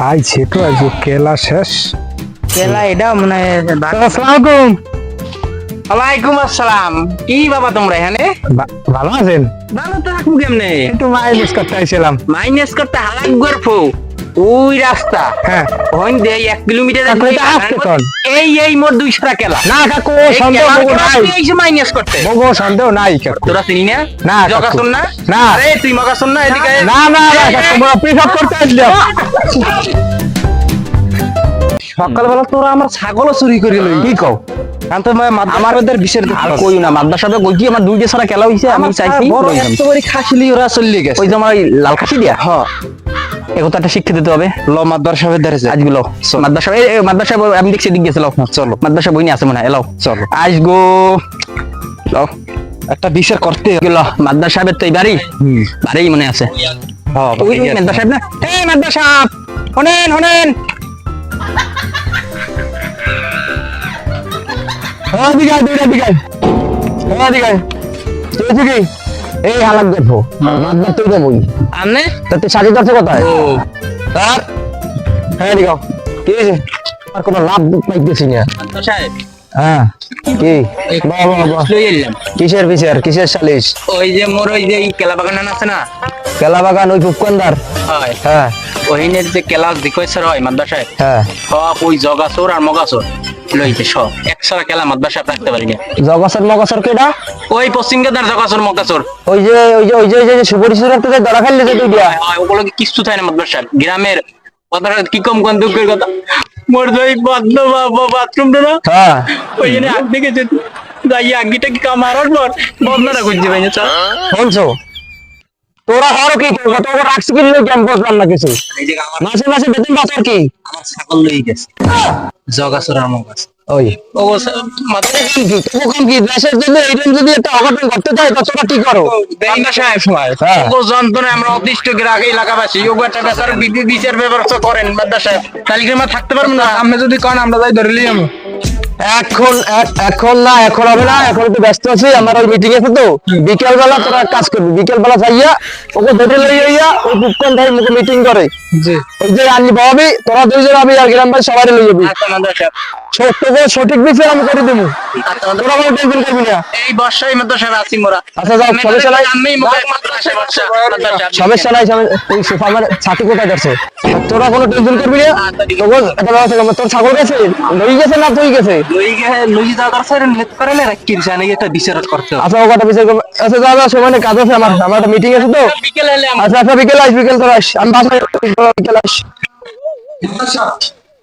খাইছে তো আজ কেলা শেষ। কেলা এটা মনে আসসালামু আলাইকুম আসসালামাইকুম ওয়ালাইকুম আসসালাম। কি বাবা তোমরা এখানে? ভালো আছেন? ভালো তো থাকব কেমনে? একটু মাইনাস করতে আইছিলাম। মাইনাস করতে হালাক গর্ফ। ওই রাস্তা। হ্যাঁ। হইন দে এক কিলোমিটার কাকু, আসতে কন। এই এই মোর দুইশো টাকা কেলা। না কাকু সন্দেহ মগো নাই। তুই এইসব মাইনাস করতে। মগো সন্দেহ নাই কাকু। তোরা চিনি না? না, কাকু। জগাসন না? না। আরে তুই মগাসন না এদিকে। না না না কাকু মোরা করতে আসলাম সকালবেলা তোরা আমার ছাগলও চুরি করে লই কি কও? কারণ তো আমার ওদের বিশের আর কই না মাদ্রাসা সাহেব কই কি আমার দুইটা ছাড়া খেলা হইছে আমি চাইছি। বড় লইলাম। এত বড় খাসিলি ওরা চলে গেছে। ওই যে আমার লাল খাসি দিয়া? হ্যাঁ। এ কথাটা শিক্ষা দিতে হবে। ল মাদ্দার সাহেবের আজগুলো মাদ্রাসা মাদ্রাসা আমি দেখছি দিক গেছিল চলো। মাদ্রাসা বইনি আছে মনে হয় এলাও চলো। আজ গো লও। একটা বিচার করতে গেল মাদ্রাসা সাহেবের তো বাড়ি। বাড়ি মনে আছে। হ্যাঁ ওই ওই সাহেব না? এই মাদ্রাসা সাহেব! শোনেন শোনেন হ্যাঁ দুইটা দিগাই হ্যাঁ কি? এই হালাক দেখো মাদবার তুই দেবই। আমনে তাতে সাজি যাচ্ছে কোথায়? তার? হ্যাঁ দিগাও কি হয়েছে? আর কোনো লাভ পাইতেছি না। হ্যাঁ কি? বাবা বাবা কিসের বিচার? কিসের সালিশ? ওই যে মোর ওই যে কেলা বাগান আছে না? কেলা বাগান ওই ফুকন্দার হয়। হ্যাঁ। ওহিনের যে কেলা দিকৈসর হয় মাদ্দার সাহেব হ্যাঁ। সব ওই জগাসর আর মগাসর লইতে সব। একশোটা কেলা মাদ্দার সাহেব রাখতে পারি না জগসর মগসর কেডা ওই পশ্চিম গেদার জগাসর মগাসর ওই যে ওই যে ওই যে ওই যে সুপরিচিত রাখতে যায় ধরা খাইলে যে দুইটা? হয়, ওগুলো কি কিছু থাকে না মাদ্দার সাহেব গ্রামের কথাটা কি কম কোন দুঃখের কথা। মোর যে ওই বদ্ধ বাথরুমটা না হ্যাঁ। ওই জন্য আগ থেকে যে যাই আগিটা কি কামার পর বদনাটা খুঁজছে ভাই শুনছো। তোরা হরো কি করব? তোকে রাখছি কি লোক আমি বুঝলাম না কিছু? আমার মাসে মাসে বেতন বাঁচার কি? আমার ছাগল লই গেছে। জগাসর আর মগাসর ওই। ও কি কি? তবু কম কি? দেশের জন্য এইরকম যদি একটা অঘটন তা তোরা কি করো? সাহেব হ্যাঁ। ও আমরা অতিষ্ঠ গ্রাহক এলাকাবাসী যোগ একটা ব্যাপার বিধি বিচার ব্যবস্থা করেন সাহেব থাকতে পারব না? আপনি যদি কন আমরা যাই ধরে লিয়ে এখন এখন না এখন হবে না এখন একটু ব্যস্ত আছি আমার ওই মিটিং আছে তো। বিকেল বেলা তোরা কাজ করবি বিকেল বেলা যাইয়া ওকে ধরে লইয়া ওই বুকন ভাই মুখে মিটিং করে। ওই যে আনলি পাবি তোরা দুইজন আমি আর গ্রাম ভাই সবাই লই যাবি। আচ্ছা ছোট্ট করে সঠিক বিচার আমি করে দেবো আচ্ছা, তোরা কোনো টেনশন করবি না। এই বর্ষায় মাদ্দা সাহেব আছি মোরা। আচ্ছা যাও সমস্যা নাই আমি বর্ষা। মাদ্দা সাহেব সমস্যা নাই সমস্যা- সোফা আমার ছাতি কোথায় তোরা কোনো টেনশন করবি না। আচ্ছা। তোর একটা ব্যবস্থা করব। তোর ছাগল গেছে? লই গেছে না তুই গেছে? লই গে লই নেট করে না রাখি জানি একটা বিচার করতে আচ্ছা ও কথা বিচার করব। আচ্ছা যা যা সময় কাজ আছে আমার আমার একটা মিটিং আছে তো। বিকেল আচ্ছা আচ্ছা বিকেল আস বিকেল তোর আস আমি বাসায় বিকেল আস এই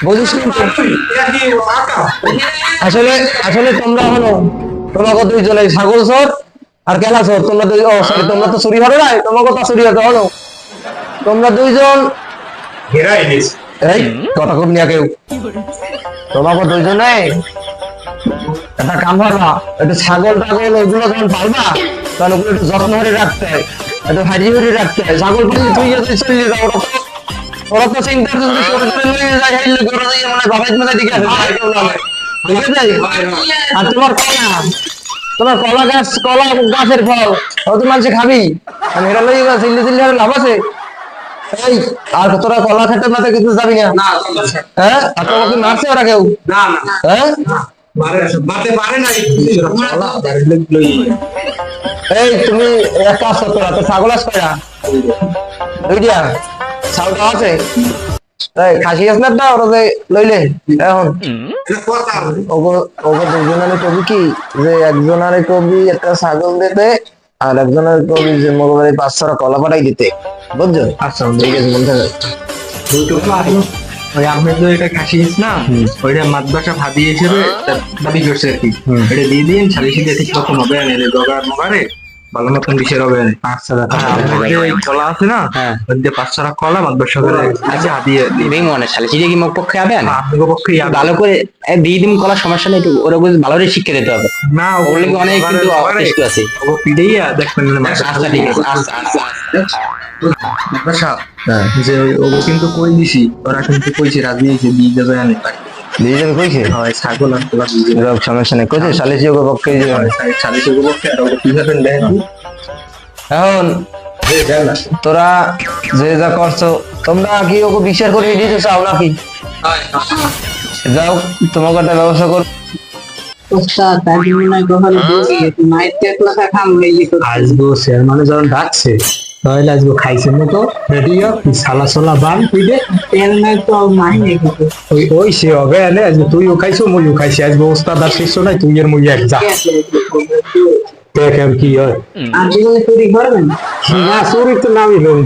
বুঝিস আসলে আসলে তোমরা হলো তোমাকে দুইজনে ছাগল সর আর কেলা সর তোমরা দুই ও সরি তোমরা তো চুরি হবে না? তোমাকে তো চুরি হতে হলো। তোমরা দুইজন এই কথা কম নিয়া কেউ। তোমাকে দুইজনে একটা কাম করবা একটু ছাগল টাগল ওগুলো যখন পালবা তখন ওগুলো একটু যত্ন করে রাখতে। হয় একটু হাজি করে রাখতে। হয় ছাগল তুই যদি চলে যাও ওরা তো- চিন্তা করে না তোমার কলা গাছ কলা গাছের ফল ও তো মানুষে খাবি লাভ আছে এই আর তোরা কলা খেতে মাথা কিছু যাবি না? হ্যাঁ আর তোমাকে মারছে ওরা কেউ হ্যাঁ তুমি ছাগল আছে? খাসি আছে না ওরা যে লইলে এখন। ওগো দুজনের কবি কি? যে একজনের কবি একটা ছাগল দিতে আর একজনের কবি যে মোবাইলে পাঁচ ছড়া কলা পাঠাই দিতে। বুঝছ? আচ্ছা। ঠিক আছে মনে থাকে ওই আহমেদ তো এটা খাসিস না? ওইটা মাদ্রাসা ভাবি হিসেবে দাবি করছে আর কি। এটা দিয়ে দিন সালিশি দিয়ে ঠিক রকম হবে না এলে ভালো মতন বিষের হবে। আচ্ছা কলা আছে না হ্যাঁ। ওই যে পাঁচশোটা কলা মাদ্রাসা করে আচ্ছা দিয়ে। মনে সালে সিজে কি মুখ পক্ষে হবে পক্ষে ভালো করে দিয়ে দিম কলার সমস্যা নেই ওরা বুঝে ভালো করে শিক্ষা দিতে হবে। না ওগুলো অনেক কিন্তু অতিষ্ঠ আছে। ও পিড়েইয়া দেখবেন না আচ্ছা ঠিক আছে। আচ্ছা আচ্ছা মাদ্রাসা হ্যাঁ যে ওগো কিন্তু কই দিছি? ওরা কিন্তু কইছে রাজনীতি দিয়ে যাবে আনে। দিয়ে যাবে কইছে হয় ছাগল আর তোলা দিয়ে সমস্যা নেই। কইছে সালিসি যোগ পক্ষে যে চালিশ ওগো পক্ষে আর ওগো কি যাবেন দেখেন এখন তোরা যে যা করছ তোমরা কি ওকে বিচার করে দিতে চাও নাকি? যাও তোমাকে একটা ব্যবস্থা কর। হয়ে আজগো শেয়ার মানে যখন ডাকছে তাহলে আজগো খাইছেন না তো? রেডি সালা সোলা বান পিঠে তেল নাই তো নেই ওই ওই সে হবে এনে আজকে তুইও খাইছো মুইও খাইছি। আজকে ওস্তাদ আর শিষ্য নাই তুই এর মুই এক যা দেখ আর কি হয়। আর জীবনে চুরি করবেন? না চুরি তো নামই লোক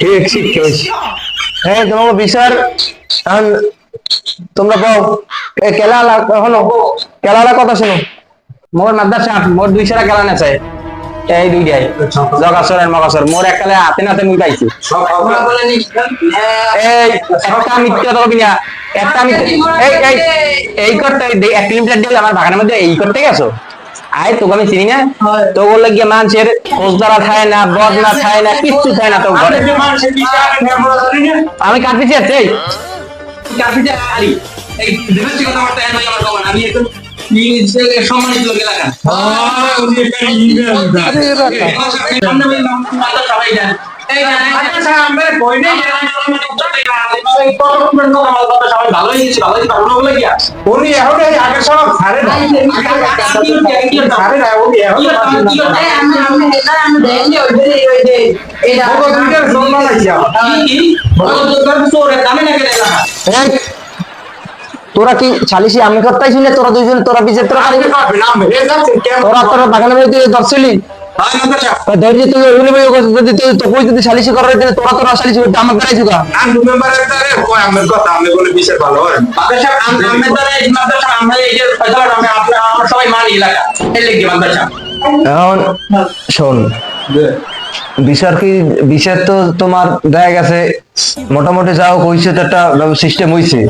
ঠিক শিক্ষা হয়েছে হ্যাঁ তোমাকে বিচার তোমরা পাও এ কেলালা এখনও কেলালা কথা শোনো। মোর মাদ্রাসা মোর দুই সেরা গেলান আছে এই দুইটাই জগাসর আর মগাসর। মোর এককালে হাতে নাতে মুই পাইছি। এই একটা মিথ্যা তো বিনা একটা এই এই এই করতে এক কিলোমিটার দিলে আমার বাগানের মধ্যে এই করতে গেছো? আয় তোকে আমি চিনি না? তো বললে গিয়ে মানুষের খোঁজদারা খায় না বদ না খায় না কিচ্ছু খায় না তো ঘরে। আমি কার পিছিয়ে আছি এই? কার পিছিয়ে আছি? এই দেবের কথা আমার তাই নয় আমার কমান। আমি একদম নিজেকে সম্মানিত লোক এলাকা এই, তোরা কি সালিসি আমি করতেছি না তোরা দুইজন তোরা বিচার তোরা পারবি? তোরা তোরা বাগানের মধ্যে ধরছিলি? ধৈর্য তুই ওগুলো বই যদি তুই তো কই যদি করার জন্য তোরা তোরা করতে আমার দ্বারাই যুগা সবাই মানি এলাকা। এই লেগে মাদ্রাসা। এখন শোন বিচার কি বিচার তো তোমার দেখা গেছে মোটামুটি যাও কইছে তো একটা সিস্টেম হইছে।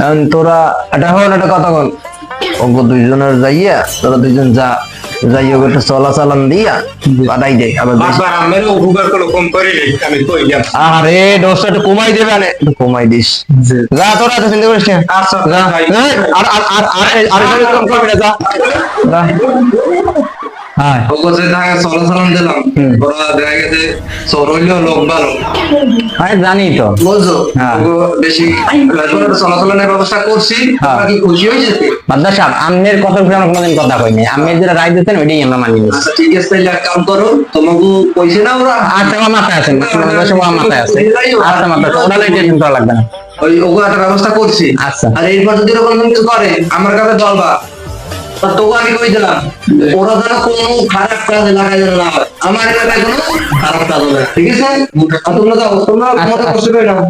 এখন তোরা এটা হন একটা কথা কন ওগো দুইজনের যাইয়া তোরা দুইজন যা যাই ওগো একটা চলা চালান দিয়া বাদাই দেয় আবার বেশি- আরে দোষটা একটু কমাই দেবে আনে একটু কমাই দিস যা তোরা তো চিন্তা করিস না যা আর আর আর আর আর যা হ্যাঁ দিলাম। দেখা গেছে লোক। ভালো আমি জানি তো। বুঝছ? হ্যাঁ। বেশি চলাচলনের ব্যবস্থা করছি হ্যাঁ। কি খুশি হয়েছে? মাদ্রাসা আমের কথা উপরে আমরা কোনোদিন কথা কইনি। যেটা রায় দিতেন ওইটাই আমরা মানি আচ্ছা ঠিক আছে তাহলে এক কাম করো তোমাকে কইছে না ওরা? আচ্ছা মাথায় আছে। মাথায় আছে। আচ্ছা লই টেনশন করা লাগবে না। ওই ওগো একটা ব্যবস্থা করছি। আচ্ছা। আর এরপর যদি এরকম কিছু করে আমার কাছে বলবা তোকে আমি কই দিলাম? ওরা যেন কোনো খারাপ কাজে লাগাই যেন না হয়। আমার এলাকায় কোনো খারাপ কাজ হবে ঠিক আছে? আর তোমরা যাও তোমরা কষ্ট করে নাও।